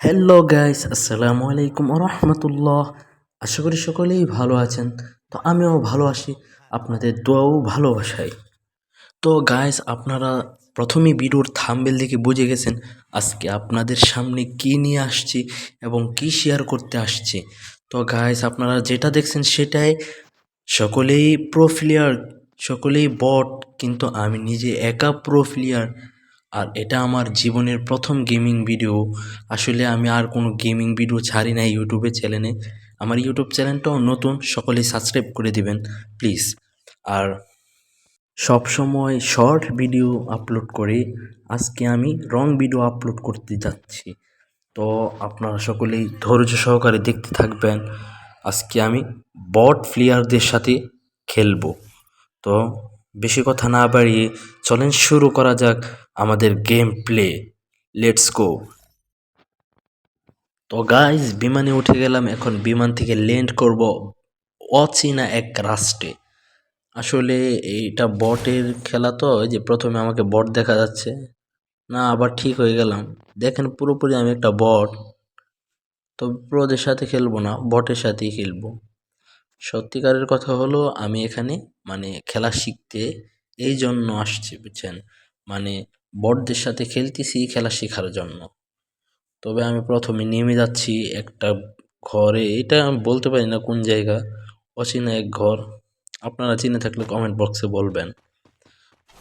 Hello guys আসসালামু আলাইকুম রহমতুল্লাহ আশা করি সকলেই ভালো আছেন। তো আমিও ভালো আছি। আপনাদের দোয়াও ভালোবাসাই তো গাইস আপনারা প্রথমেই ভিডিওর থাম্বেল দেখে বুঝে গেছেন আজকে আপনাদের সামনে কি নিয়ে আসছি এবং কি শেয়ার করতে আসছি। তো গাইস আপনারা যেটা দেখছেন সেটাই সকলেই প্রো সকলেই বট কিন্তু আমি নিজে একা প্রো আর এটা আমার জীবনের প্রথম গেমিং ভিডিও আসলে আমি আর কোনো গেমিং ভিডিও ছাড়ি না ইউটিউবে চ্যানেলে আমার ইউটিউব চ্যানেলটাও নতুন, সকলেই সাবস্ক্রাইব করে দিবেন প্লিজ আর সব সময় শর্ট ভিডিও আপলোড করি আজকে আমি রং ভিডিও আপলোড করতে যাচ্ছি। তো আপনারা সকলেই ধৈর্য সহকারে দেখতে থাকবেন, আজকে আমি বট প্লেয়ারদের সাথে খেলব। তো বেশি কথা না বাড়িয়ে চলেন শুরু করা যাক আমাদের গেম প্লে লেটস গো তো গাইজ বিমানে উঠে গেলাম, এখন বিমান থেকে ল্যান্ড করব অচেনা এক রাষ্ট্রে। আসলে এইটা বটের খেলা তো, এই যে প্রথমে আমাকে বট দেখা যাচ্ছে। না, আবার ঠিক হয়ে গেলাম। দেখেন, পুরোপুরি আমি একটা বট। তো প্রোদের সাথে খেলব না, বটের সাথেই খেলব। সত্যিকারের কথা হলো আমি এখানে মানে খেলা শিখতে এই জন্য আসছি বুঝছেন? মানে বটদের সাথে খেলতেছি খেলা শেখার জন্য। তবে আমি প্রথমে নেমে যাচ্ছি একটা ঘরে এটা আমি বলতে পারি না কোন জায়গা অচেনা এক ঘর। আপনারা চিনে থাকলে কমেন্ট বক্সে বলবেন।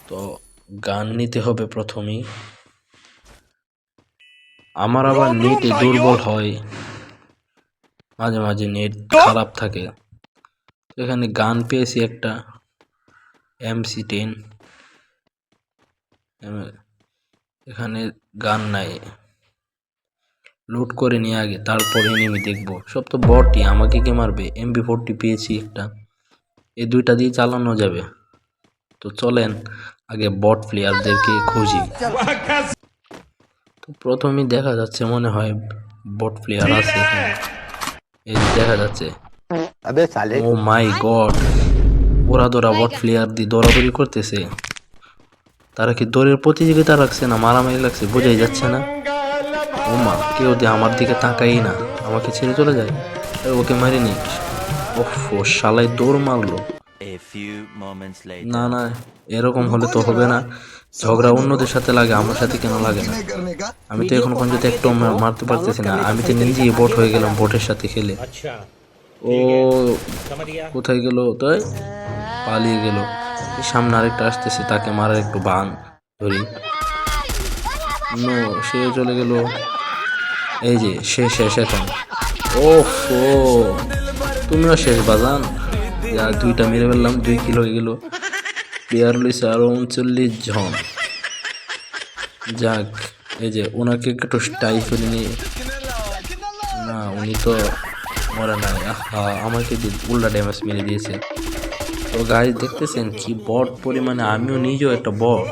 তো গান নিতে হবে প্রথমেই। আমার আবার নেট দুর্বল হয়। মাঝে মাঝে নেট খারাপ থাকে। এখানে গান পেয়েছি একটা এমসি টেন এখানে গান নাই। লুট করে নিয়ে আগে, তারপরে এনিমি দেখব। সব তো বটই, আমাকে কে মারবে? এমবি ফোরটি পেয়েছি একটা। এই দুইটা দিয়ে চালানো যাবে। তো চলেন, আগে বট প্লেয়ারদেরকে খুঁজি। তো প্রথমেই দেখা যাচ্ছে, মনে হয় বট প্লেয়ার আছে এই দেখা যাচ্ছে। আবে সালে ও মাই গড ওরা দরা বট প্লেয়ার দিয়ে দৌড়াদৌড়ি করতেছে? তারা কি দৌড়ের প্রতিযোগিতা রাখছে না মারামারি লাগছে বোঝাই যাচ্ছে না? ও মা কেউ দিয়ে আমার দিকে তাকাই না আমাকে ছেড়ে চলে যায়? ওকে মারি নি। ও সালাই দৌড় মারলো। না না এরকম হলে তো হবে না। ঝগড়া অন্যদের সাথে লাগে আমার সাথে কেন লাগে না? আমি তো এখন পর্যন্ত একটু মারতে পারতেছি না। আমি তো নিজেই বোট হয়ে গেলাম বোটের সাথে খেলে। ও কোথায় গেল? তাই? পালিয়ে গেল। সামনে আরেকটা আসতেছে তাকে মারার একটু বান ধরি। সে চলে গেল। এই যে শেষ শেষ এখন। ও ও তুমিও শেষ বাজান। যা দুইটা মেরে ফেললাম দুই কিলো হয়ে গেল। প্লেয়ার লইছে আরও উনচল্লিশ জন। যাক এই যে ওনাকে একটু স্টাই নিয়ে না উনি তো মরে নাই আহা, আমাকে উল্টা ড্যামেজ মেরে দিয়েছে। তো গাইজ দেখতেছেন কি বট পরিমাণে আমিও নিজেও একটা বট।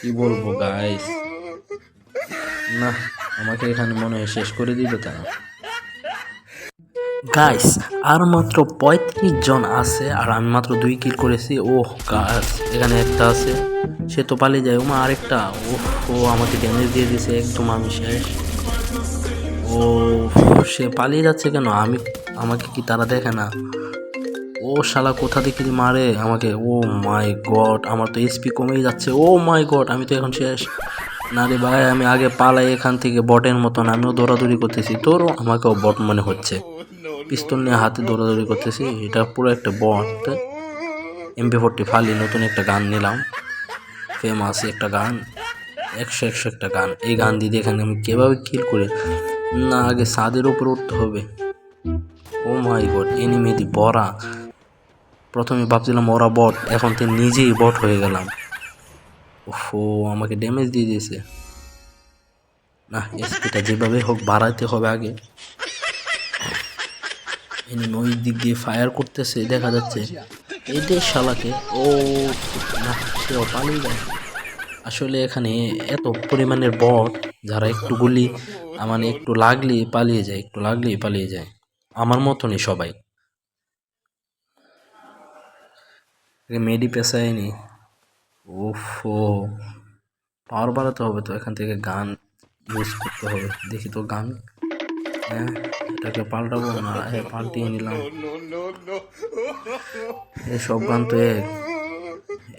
কি বলব গাইস না, আমাকে এখানে মনে হয় শেষ করে দিবে তারা গাইস আর মাত্র পঁয়ত্রিশ জন আছে, আর আমি মাত্র দুই কিল করেছি। ওহ গাছ এখানে একটা আছে। সে তো পালিয়ে যায়। ওমা, আরেকটা। ওহ, ও আমাকে ড্যামেজ দিয়ে দিয়েছে, একদম আমি শেষ। ও সে পালিয়ে যাচ্ছে কেন? আমি, আমাকে কি তারা দেখে না? ও শালা কোথা থেকে মারে? আমাকে, ও মাই গড, আমার তো এসপি কমেই যাচ্ছে। ও মাই গড, আমি তো এখন শেষ। না রে ভাই, আমি আগে পালাই এখান থেকে বটের মতন, আমিও দৌড়াদৌড়ি করতেছি। তোরও আমাকেও বট মনে হচ্ছে। পিস্তল নিয়ে হাতে দৌড়াদৌড়ি করতেছি, এটা পুরো একটা বট। এমপি ফোরটি ফালি, নতুন একটা গান নিলাম। ফেমাস একটা গান, একশো একশো একটা গান। এই গান দিয়ে এখানে আমি কীভাবে কিল করে না, আগে ছাদের উপর উঠতে হবে। ও মাই গড এনিমি দি বড়া। প্রথমে ভাবছিলাম ওরা বট, এখন তো নিজেই বট হয়ে গেলাম। ও আমাকে ড্যামেজ দিয়ে দিয়েছে। না এসপিটা যেভাবে হোক বাড়াইতে হবে আগে। এনিমি ওই দিক দিয়ে ফায়ার করতেছে, দেখা যাচ্ছে। এইটাই শালাকে, ও, না, সেও পালিয়ে যায়। আসলে এখানে এত পরিমাণের বট যারা একটু গুলি মানে একটু লাগলেই পালিয়ে যায়, একটু লাগলেই পালিয়ে যায়। আমার মতনই সবাই। মেডি পেশায়নি ও পাওয়ার বাড়াতে হবে তো, এখান থেকে গান ইউজ করতে হবে। দেখি তো গান। হ্যাঁ এটাকে পাল্টাবো না হ্যাঁ পাল্টিয়ে নিলাম। এসব গান তো এক।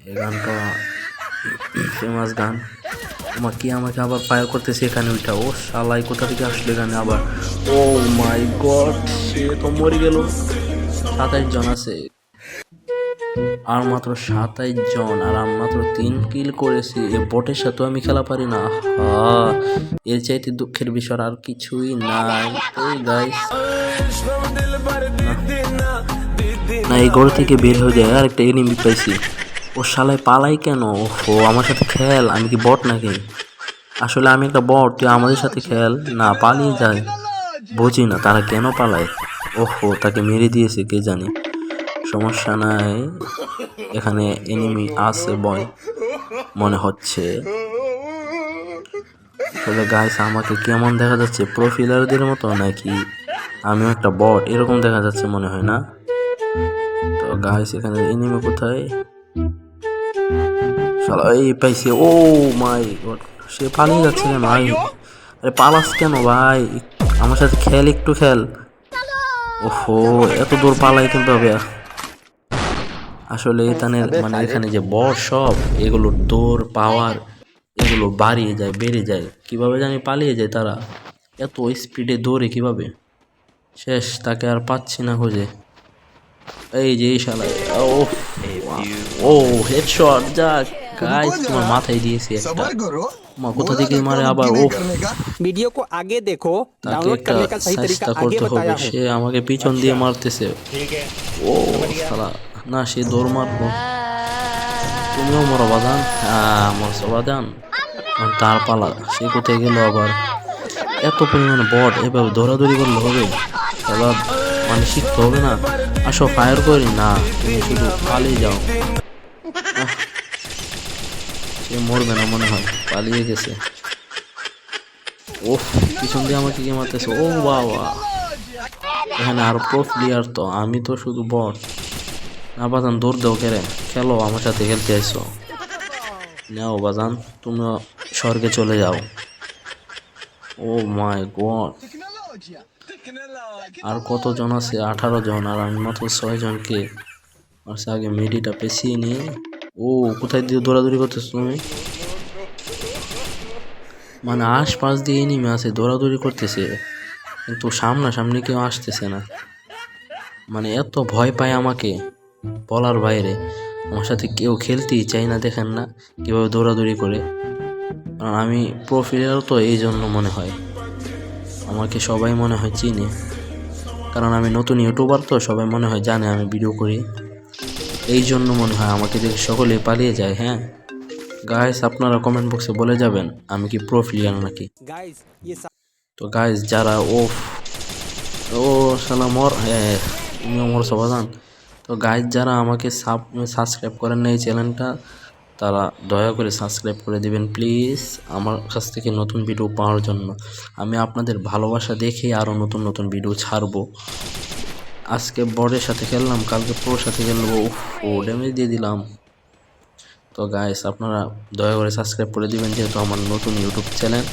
এই গানটা ফেমাস গান। তোমার কি আমাকে আবার ফায়ার করতেছে এখানে ওইটা? ও শালাই, কোথা থেকে আসলে এখানে আবার? ও মাই গড সে তো মরে গেল। সাতাইশ জন আছে। আর মাত্র সাতাইশ জন, আর আমি মাত্র তিন কিল করেছি। এ বটের সাথেও আমি খেলা পারি না। হা এর চাইতে দুঃখের বিষয় আর কিছুই নাই। এই গাইস না এই গড় থেকে বের হয়ে যায় আর একটা এনিমি পাইছি। ও শালায় পালাই কেন? ও আমার সাথে খেল, আমি কি বট নাকি? আসলে আমি একটা বট, তুই আমাদের সাথে খেল। না, পালিয়ে যায়। বুঝি না, তারা কেন পালায়? ওহো, তাকে মেরে দিয়েছে, কে জানি? সমস্যা নাই। এখানে এনিমি আছে বয় মনে হচ্ছে। আসলে গাইস আমাকে কেমন দেখা যাচ্ছে? প্রোফিলারদের মতো নাকি? আমিও একটা বট এরকম দেখা যাচ্ছে মনে হয় না? তো গাইস এখানে এনিমি কোথায়? শালা এই পাইছে ও মাই গড সে পালিয়ে যাচ্ছে কেন ভাই আরে পালাস কেন ভাই? আমার সাথে খেল একটু খেল। ওহো এত দূর পালাই কিন্তু হবে আসলে এখানে মানে এখানে যে বর সব এগুলো দৌড় পাওয়ার এগুলো বাড়িয়ে যায় বেড়ে যায়। কীভাবে জানি পালিয়ে যায় তারা। এত স্পিডে দৌড়ে কীভাবে? শেষ তাকে আর পাচ্ছি না খুঁজে। এই যে এই শালা ও ও হেডশট যাক। গাইস তোমার মাথায় দিয়েছি একটা सबर करो মা কোথা থেকে देखो মারে रुक আবার के ও नहीं करने का वीडियो को आगे देखो তাকে डाउनलोड একটা करने का सही চেষ্টা तरीका आगे করতে হবে बताया हूँ সে আমাকে পিছন দিয়ে মারতেছে ও শালা না সে দৌড় মারবো তুমিও মরো বাদান হ্যাঁ মরছো বাদান এখন তার পালা সে কোথায় গেল আবার এত পরিমাণে বট এভাবে দৌড়াদৌড়ি করলে হবে এবার মানে শিখতে হবে না আসো ফায়ার করি না তুমি শুধু পালিয়ে যাও আহ, সে মরবে না মনে হয়। পালিয়ে গেছে। ওফ, পিছন দিয়ে আমাকে কি মারতেছে? ও বাবা। এখানে আরও প্রো প্লেয়ার তো, আমি তো শুধু বট। না বাজান, দৌড় দাও কেরে খেলো, আমার সাথে খেলতে এসো। নাও বাজান তুমি স্বর্গে চলে যাও। ও মাই গড। আর কতজন আছে? আঠারো জন, আর আমি মাত্র ছয় জনকে আচ্ছা আগে মেডিটা পেছিয়ে নিয়ে ও, কোথায় দিয়ে দৌড়াদৌড়ি করতেছো তুমি? মানে আশপাশ দিয়ে নেমে আছে, দৌড়াদৌড়ি করতেছে। কিন্তু সামনাসামনি কেউ আসতেছে না। মানে এত ভয় পায় আমাকে বলার বাইরে। আমার সাথে কেউ খেলতেই চায় না, দেখেন না, কীভাবে দৌড়াদৌড়ি করে। কারণ আমি প্রোফিলার তো এই জন্য মনে হয়। আমাকে সবাই মনে হয় চিনে। কারণ আমি নতুন ইউটিউবার তো, সবাই মনে হয় জানে আমি ভিডিও করি। এই জন্য মনে হয় আমাকে দেখে সকলে পালিয়ে যায় হ্যাঁ? গাইস আপনারা কমেন্ট বক্সে বলে যাবেন আমি কি প্রো প্লেয়ার নাকি? তো গাইস যারা ও ও সালাম মর হ্যাঁ তুমিও মর সবাদান। তো গাইস যারা আমাকে সাব সাবস্ক্রাইব করেন এই চ্যানেলটা তারা দয়া করে সাবস্ক্রাইব করে দিবেন প্লিজ আমার কাছ থেকে নতুন ভিডিও পাওয়ার জন্য। আমি আপনাদের ভালোবাসা দেখে আরও নতুন নতুন ভিডিও ছাড়বো। আজকে বড়ের সাথে খেললাম, কালকে প্রোর সাথে খেলব। ও ড্যামেজ দিয়ে দিলাম। তো গাইস আপনারা দয়া করে সাবস্ক্রাইব করে দিবেন, যেহেতু আমার নতুন ইউটিউব চ্যানেল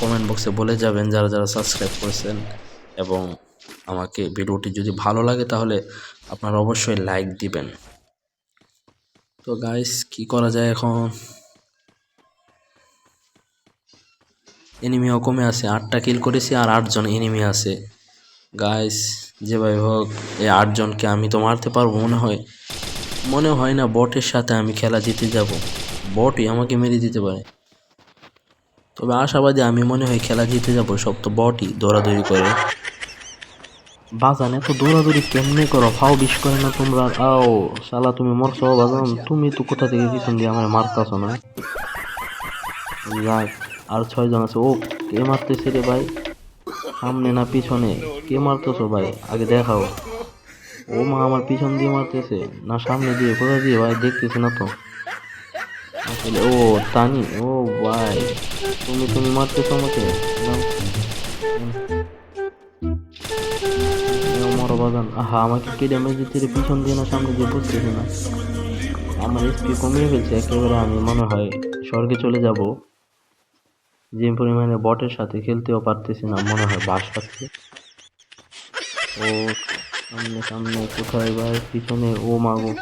কমেন্ট বক্সে বলে যাবেন যারা যারা সাবস্ক্রাইব করেছেন এবং আমাকে ভিডিওটি যদি ভালো লাগে তাহলে আপনারা অবশ্যই লাইক দিবেন। তো গাইস কি করা যায় এখন? এনিমিও কমে আছে, আটটা কিল করেছি আর আটজন এনিমি আছে। গাইস যেভাবে হোক, এই আটজনকে আমি তো মারতে পারব মনে হয়। মনে হয় না বটের সাথে আমি খেলা জিতে যাব। বটই আমাকে মেরে দিতে পারে। তবে আশাবাদী আমি মনে হয় খেলা জিতে যাব, সব তো বটই, দৌড়াদৌড়ি করে। বাজান, এত দৌড়াদৌড়ি কেমনে করো? ফাও বিশ করে না তোমরা? আও, শালা তুমি মরছো, বাজান। তুমি তো কোথা থেকে পিছন দিয়ে আমার মারতাছো না? আর ছয়জন আছে। ও, কে মারতেছে রে ভাই? সামনে না পিছনে? কে মারতেছো ভাই? আগে দেখাও। ও মা আমার পিছন দিয়ে মারতেছে। না সামনে দিয়ে কোথা দিয়ে? ভাই, দেখতেছি না তো। আসলে ও তানি, ও ভাই। তুমি তুমি মারতেছো আমাকে? বাগান। আহা, আমাকে কে ড্যামেজ দিচ্ছে রে? পিছন দিয়ে না সামনে দিয়ে বুঝতেছি না। আমার এসপি কমিয়ে ফেলছে, একেবারে আমি মনে হয় স্বর্গে চলে যাব। যে পরিমাণে বটের সাথে খেলতেও পারতেছি না, মনে হয় বাস পাচ্ছে। ও, সামনে সামনে, কোথায় ভাই? পিছনে, ও মাগো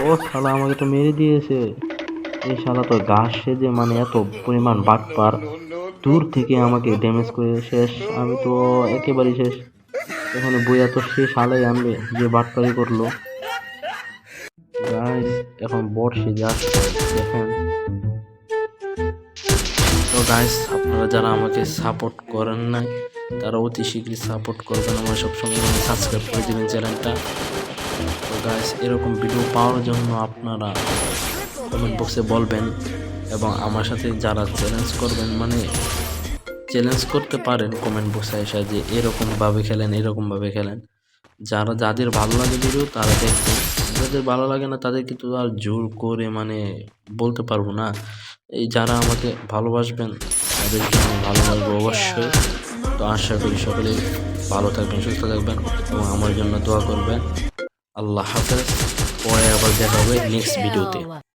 ও শালা আমাকে তো মেরে দিয়েছে। এই শালা তো ঘাস সেজে মানে এত পরিমাণ বাটপার। দূর থেকে আমাকে ড্যামেজ করে, শেষ। আমি তো একেবারেই শেষ। এখানে বইয়া তো সে শালাই আনবে, যে বাটপারি করল। এখন বট সেজে আসছে। দেখেন তো গাইস আপনারা যারা আমাকে সাপোর্ট করেন নাই, তারা অতি শীঘ্রই সাপোর্ট করবেন আমার সবসময়। সাবস্ক্রাইব করে দেবেন চ্যানেলটা। তো গাইস এরকম ভিডিও পাওয়ার জন্য আপনারা কমেন্ট বক্সে বলবেন। এবং আমার সাথে যারা চ্যালেঞ্জ করবেন মানে চ্যালেঞ্জ করতে পারেন কমেন্ট বক্সে এসে যে এরকমভাবে খেলেন এরকমভাবে খেলেন। যারা, যাদের ভালো লাগে ভিডিও তারা দেখবেন। যাদের ভালো লাগে না তাদের কিন্তু আর জোর করে মানে বলতে পারব না। এই যারা আমাকে ভালোবাসবেন তাদেরকে আমি ভালোবাসবো অবশ্যই। তো আশা করি সকলেই ভালো থাকবেন সুস্থ থাকবেন এবং আমার জন্য দোয়া করবেন। আল্লাহ হাফেজ পরে আবার দেখা হবে নেক্সট ভিডিওতে